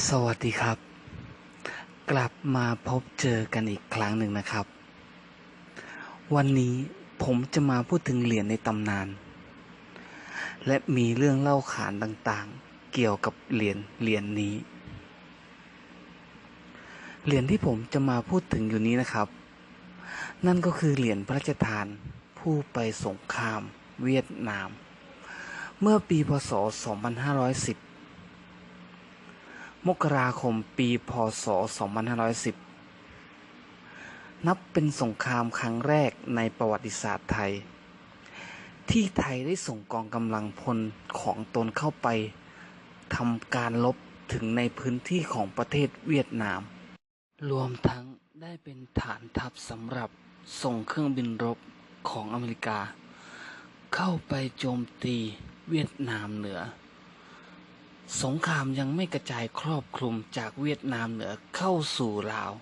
สวัสดีครับ กลับมาพบเจอกันอีกครั้งหนึ่งนะครับ วันนี้ผมจะมาพูดถึงเหรียญในตำนาน และมีเรื่องเล่าขานต่างๆ เกี่ยวกับเหรียญเหรียญนี้ เหรียญที่ผมจะมาพูดถึงอยู่นี้นะครับ นั่นก็คือเหรียญพระราชทาน ผู้ไปสงคราม เวียดนาม เมื่อปีพศ 2510 มกราคมปีพศ 2510 นับเป็นสงครามครั้งแรกในประวัติศาสตร์ไทย ที่ไทยได้ส่งกองกำลังพลของตนเข้าไปทำการลบถึงในพื้นที่ของประเทศเวียดนาม รวมทั้งได้เป็นฐานทัพสำหรับส่งเครื่องบินรบของอเมริกา เข้าไปโจมตีเวียดนามเหนือ สงครามยังไม่กระจายครอบคลุมจากเวียดนามเหนือเข้าสู่ลาว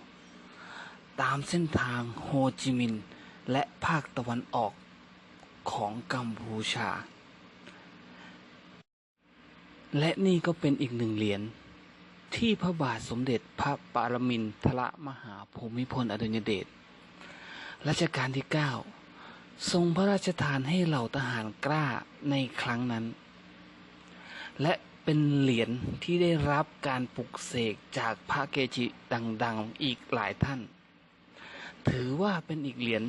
ตามเส้นทางโฮจิมินห์และภาคตะวันออกของกัมพูชา และนี่ก็เป็นอีกหนึ่งเหรียญที่พระบาทสมเด็จพระปรมินทรมหาภูมิพลอดุลยเดชรัชกาลที่ 9 ทรงพระราชทานให้เหล่าทหารกล้าในครั้งนั้น และ เป็นเหรียญที่ได้รับการปลุกเสกจากพระเกจิดังๆอีกหลายท่าน ถือว่าเป็นอีกเหรียญ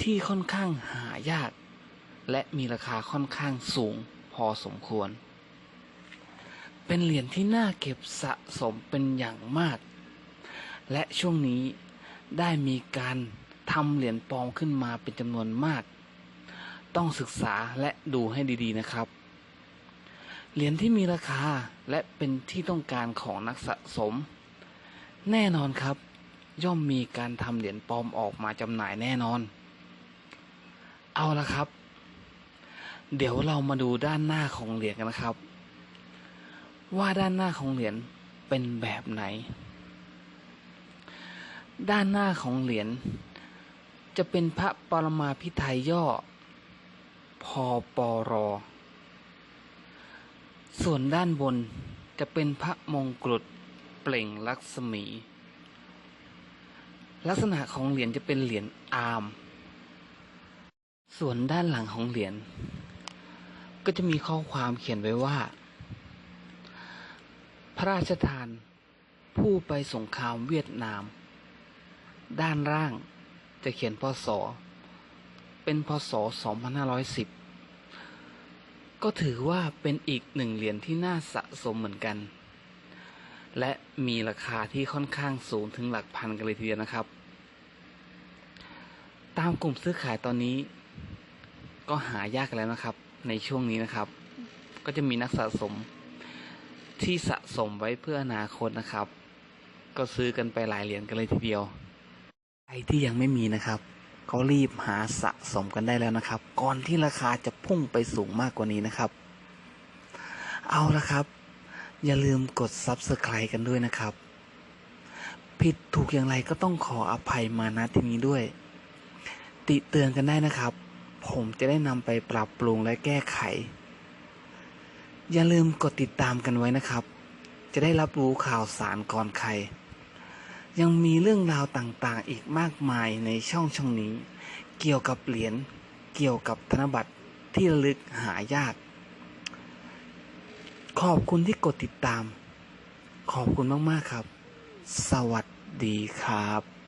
ที่ค่อนข้างหายาก และมีราคาค่อนข้างสูงพอสมควร เป็นเหรียญที่น่าเก็บสะสมเป็นอย่างมาก และช่วงนี้ได้มีการทำเหรียญปลอมขึ้นมาเป็นจำนวนมาก ต้องศึกษาและดูให้ดีๆนะครับ เหรียญที่มีราคาและเป็นที่ต้องการของนักสะสม แน่นอนครับ ย่อมมีการทำเหรียญปลอมออกมาจำหน่ายแน่นอน เอาละครับ เดี๋ยวเรามาดูด้านหน้าของเหรียญกันนะครับ ว่าด้านหน้าของเหรียญเป็นแบบไหน ด้านหน้าของเหรียญจะเป็นพระปรมาภิไธยย่อพอปอรอ ส่วนด้านบนจะเป็นพระมงกุฎเปล่งลักษมี ลักษณะของเหรียญจะเป็นเหรียญอาร์ม ส่วนด้านหลังของเหรียญก็จะมีข้อความเขียนไว้ว่า พระราชทาน ผู้ไปสงครามเวียดนาม ด้านล่างจะเขียนพศ เป็นพศ 2510 ก็ถือว่าเป็นอีกหนึ่งเหรียญที่น่าสะสมเหมือนกัน และมีราคาที่ค่อนข้างสูงถึงหลักพันกันเลยทีเดียวนะครับ ตามกลุ่มซื้อขายตอนนี้ ก็หายากแล้วนะครับ ในช่วงนี้นะครับ ก็จะมีนักสะสมที่สะสมไว้เพื่ออนาคตนะครับ ก็ซื้อกันไปหลายเหรียญกันเลยทีเดียวใครที่ยังไม่มีนะครับ ก็รีบหาสะสมกันได้แล้วนะครับ ก่อนที่ราคาจะพุ่งไปสูงมากกว่านี้นะครับ เอาละครับ อย่าลืมกด Subscribe กันด้วยนะครับ ผิดถูกอย่างไรก็ต้องขออภัยมาณที่นี้ด้วย ติเตือนกันได้นะครับ ผมจะได้นำไปปรับปรุงและแก้ไข อย่าลืมกดติดตามกันไว้นะครับ จะได้รับรู้ข่าวสารก่อนใคร ยังมีเรื่องราวต่างๆ อีกมากมายในช่องช่องนี้ เกี่ยวกับเหรียญเกี่ยวกับธนบัตรที่ระลึกหายาก ขอบคุณที่กดติดตาม ขอบคุณมาก ๆ ครับ สวัสดีครับ